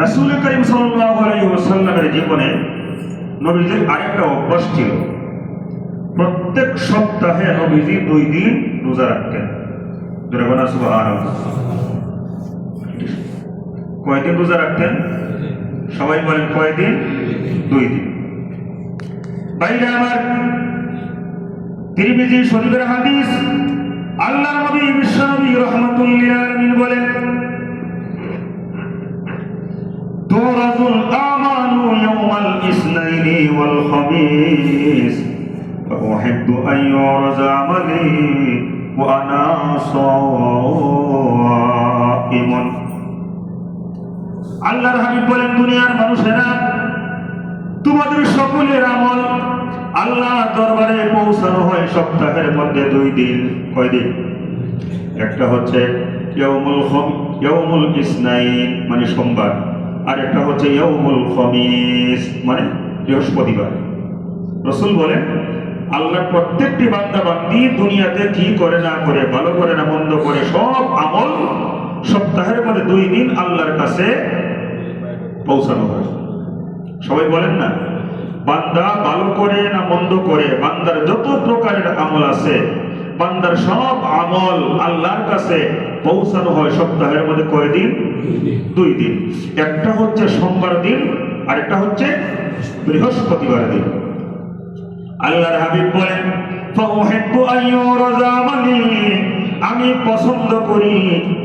রাসূল করিম ওয়াসাল্লামের জীবনে নবীজির আরেকটা অভ্যাস ছিল। প্রত্যেক সপ্তাহে নবীজি দুই দিন রোজা রাখতেন। কয়দিন রোজা রাখতেন? সবাই বলেন কয়দিন? দুই দিন। বাইরে আমার তিরমিজি শরীফের হাদিস আল্লাহ নবী বিশ্বনবী রহমাতুল্লিল আলামিন বলেন تعرض الأعمال يوم الاثنين والخميس فأحب أن يعرض عملي وأنا صائم আল্লাহর হাবিব বলেন দুনিয়ার মানুষেরা তোমাদের সকলের আমল আল্লাহ দরবারে পৌঁছানো হয় সপ্তাহের মধ্যে দুই দিন কয় দিন একটা হচ্ছে ইয়াউমুল খম ইয়াউমুল ইসনাইন মানে সোমবার আর একটা হচ্ছে মানে বৃহস্পতিবার। রসুল বলেন, আল্লাহ প্রত্যেকটি বান্দা বান্দি দুনিয়াতে কি করে না করে, ভালো করে না মন্দ করে, সব আমল সপ্তাহের মধ্যে দুই দিন আল্লাহর কাছে পৌঁছানো হয়। সবাই বলেন না, বান্দা ভালো করে না মন্দ করে, বান্দার যত প্রকারের আমল আছে বান্দার সব আমল আল্লাহর কাছে পৌঁছানো হয় সপ্তাহের মধ্যে কয়দিন দুই দিন। একটা হচ্ছে সোমবার দিন আর একটা হচ্ছে বৃহস্পতিবার দিন। আল্লাহর হাবিব বলেন আমি পছন্দ করি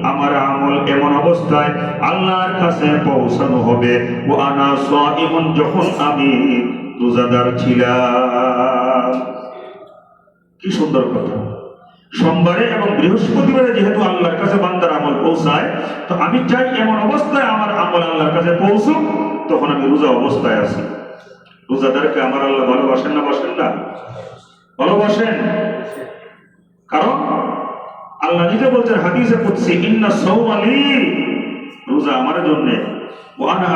আমার আমল এমন অবস্থায় আল্লাহর কাছে পৌঁছানো হবে। ও আনা সাইমুন, যখন আমি রোজাদার ছিলাম। কি সুন্দর কথা। সোমবারে এবং বৃহস্পতিবারে যেহেতু আল্লাহর কাছে বান্দার আমল পৌঁছায়, তো আমি চাই এমন অবস্থায় আমার আমল আল্লাহর কাছে পৌঁছুক, তখন আমি রোজা অবস্থায় আছি। রোজাদারকে আমার আল্লাহ ভালোবাসেন না বাসেন না? ভালোবাসেন। কারণ আল্লাহ নিজে বলছেন হাদিসে কুদসি, ইন্না সাওমালি রোজা আমার জন্য ওয়ানা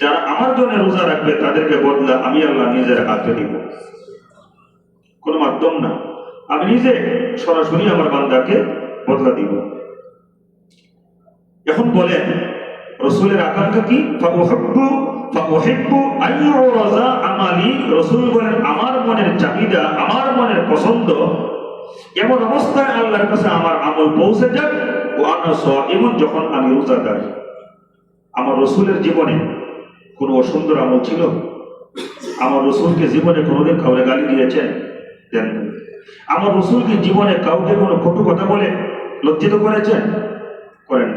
যারা আমার জন্য রোজা রাখবে, তাদেরকে বদলা আমি আল্লাহ নিজের হাতে দিব। কোনো মাধ্যম না। আমি নিজে সরাসরি আমার বান্দাকে বদলা দিব। এখন বলেন, রসুলের আকাঙ্ক্ষা কি? আমালি। আমার মনের চাহিদা, আমার মনের পছন্দ, এমন অবস্থায় আল্লাহর কাছে আমার আমল পৌঁছে যাক। ও আনা এমন যখন আমি রোজাদার আমার রসুলের জীবনে কোনো অসুন্দর আমল ছিল? আমার রসুলকে জীবনে কোনোদিন কাউরে গালি দিয়েছেন? দেন আমার রসুলকে জীবনে কাউকে কোনো কটু কথা বলে লজ্জিত করেছেন? করেন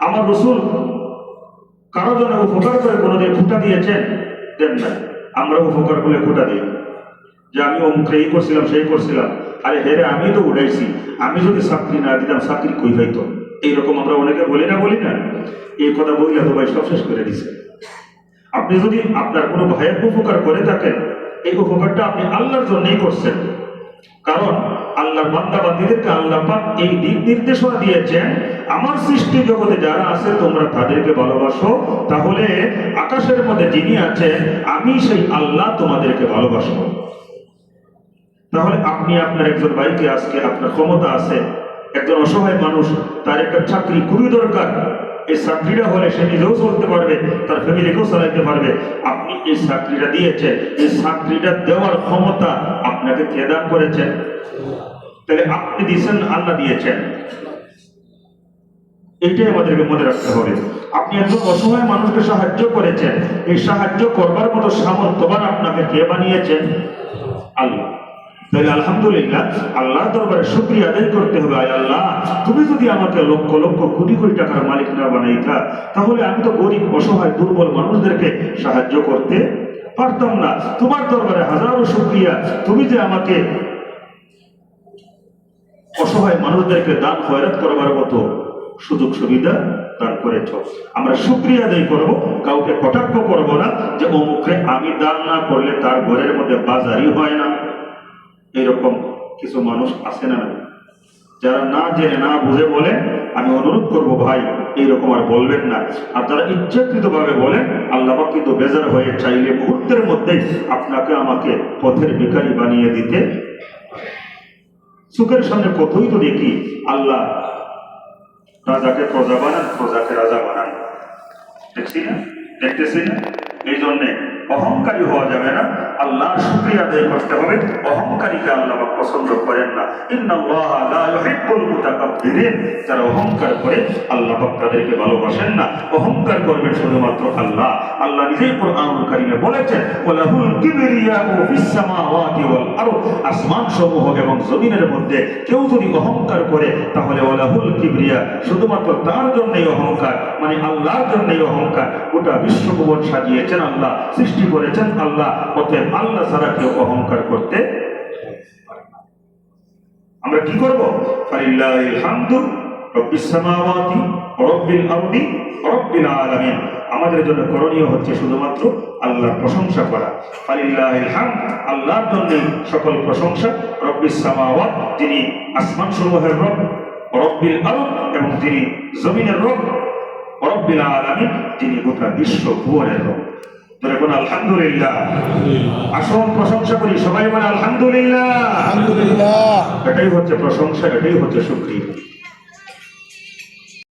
আমার রসুল কারও জন্য উপকার করে কোনোদিন ফুটা দিয়েছেন? দেন না আমরা উপকার করলে ফুটা দিই। যে আমি অমুকরে এই করছিলাম, সেই করছিলাম। আরে হেরে আমি তো উঠাইছি আমি যদি চাকরি না দিতাম চাকরি কই হইতো? এইরকম আমরা অনেকে বলি না বলি না? এই কথা বললে তো ভাই সব শেষ করে দিছে। আপনি যদি আপনার কোনো ভাইয়ের উপকার করে থাকেন, এই উপকারটা আপনি আল্লাহর জন্যই করছেন। কারণ আল্লাহর বান্দা বান্দিদেরকে আল্লাহ পাক এই দিক নির্দেশনা দিয়েছেন, আমার সৃষ্টি জগতে যারা আছে তোমরা তাদেরকে ভালোবাসো। তাহলে আকাশের মধ্যে যিনি আছেন, আমি সেই আল্লাহ তোমাদেরকে ভালোবাসবো। তাহলে আপনি আপনার একজন ভাইকে আজকে আপনার ক্ষমতা আছে, একজন অসহায় মানুষ, তার একটা চাকরি খুবই দরকার। এই চাকরিটা হলে সে নিজেও চলতে পারবে, তার ফ্যামিলিকেও চালাইতে পারবে। আপনি এই চাকরিটা দিয়েছেন, এই চাকরিটা দেওয়ার ক্ষমতা আপনাকে কে দান করেছেন তাহলে আপনি দিয়েছেন আল্লাহ দিয়েছেন? এইটাই আমাদেরকে মনে রাখতে হবে। আপনি একজন অসহায় মানুষকে সাহায্য করেছেন, এই সাহায্য করবার মতো সামর্থ্যবান আপনাকে কে বানিয়েছেন? আল্লাহ। তাহলে আলহামদুলিল্লাহ আল্লাহ দরবারে শুক্রিয়া আদায় করতে হবে, আয় আল্লাহ। তুমি যদি আমাকে লক্ষ লক্ষ কোটি কোটি টাকার মালিক না বানাইতা, তাহলে আমি তো গরিব, অসহায়, দুর্বল মানুষদেরকে সাহায্য করতে পারতাম না। তোমার দরবারে হাজারো শুক্রিয়া। তুমি যে আমাকে অসহায় মানুষদেরকে দান খয়রাত করবার মতো সুযোগ সুবিধা দান করেছ। আমরা শুক্রিয়া আদায় করব, কাউকে কটাক্ষ করব না যে অমুখে আমি দান না করলে তার ঘরের মধ্যে বাজারই হয় না। এরকম কিছু মানুষ আছে না যারা না জেনে, না বুঝে বলে, আমি অনুরোধ করব ভাই, এইরকম আর বলবেন না। আর যারা ইচ্ছাকৃত ভাবে বলেন আল্লাহ কিন্তু বেজার হয়ে চাইলে মুহূর্তের মধ্যে আপনাকে আমাকে পথের ভিখারি বানিয়ে দিতে। চোখের সামনে কতই তো দেখি, আল্লাহ রাজাকে প্রজা বানান, প্রজাকে রাজা বানান। দেখছি না? দেখতেছি না? এই জন্যে অহংকারী হওয়া যাবে না। আল্লাহ শুক্রিয়া আদায় করতে হবে। অহংকারীকে আল্লাহ পছন্দ করেন না। যারা অহংকার করে, আল্লাহ তাদেরকে ভালোবাসেন না। অহংকার করবেন শুধুমাত্র আল্লাহ। আল্লাহ নিজেই কোরআনুল কারীমে বলেছেন, ওয়ালাহুল কিবরিয়াউ ফিস সামাওয়াতি ওয়াল আরদ। আসমান সমূহ এবং জমিনের মধ্যে কেউ যদি অহংকার করে, তাহলে ওয়ালাহুল কিবরিয়া শুধুমাত্র তার জন্যই অহংকার মানে আল্লাহর জন্যই অহংকার। গোটা বিশ্বভুবন সাজিয়েছেন আল্লাহ, সৃষ্টি করেছেন আল্লাহ, অতএব আল্লাহ ছাড়া কেউ অহংকার করতে আমরা কি করব? ফালিল্লাহিল হামদু রব্বিস সামাওয়াতি ওয়া রব্বিল আরদি রব্বিল আলামিন। আমাদের জন্য করণীয় হচ্ছে শুধুমাত্র আল্লাহর প্রশংসা করা। ফালিল্লাহিল হামদ আল্লাহর জন্য সকল প্রশংসা। রব্বিস সামাওয়াত যিনি আসমান সমূহের রব রব্বিল আরদ এবং যিনি জমিনের রব রব্বিল আলামিন যিনি গোটা বিশ্ব ভুবনের রব। ধরে কোন আলহামদুলিল্লাহ। আসল প্রশংসা করি সবাই বলে আলহামদুলিল্লাহ। আলহামদুলিল্লাহ। এটাই হচ্ছে প্রশংসা এটাই হচ্ছে সুক্রিয়া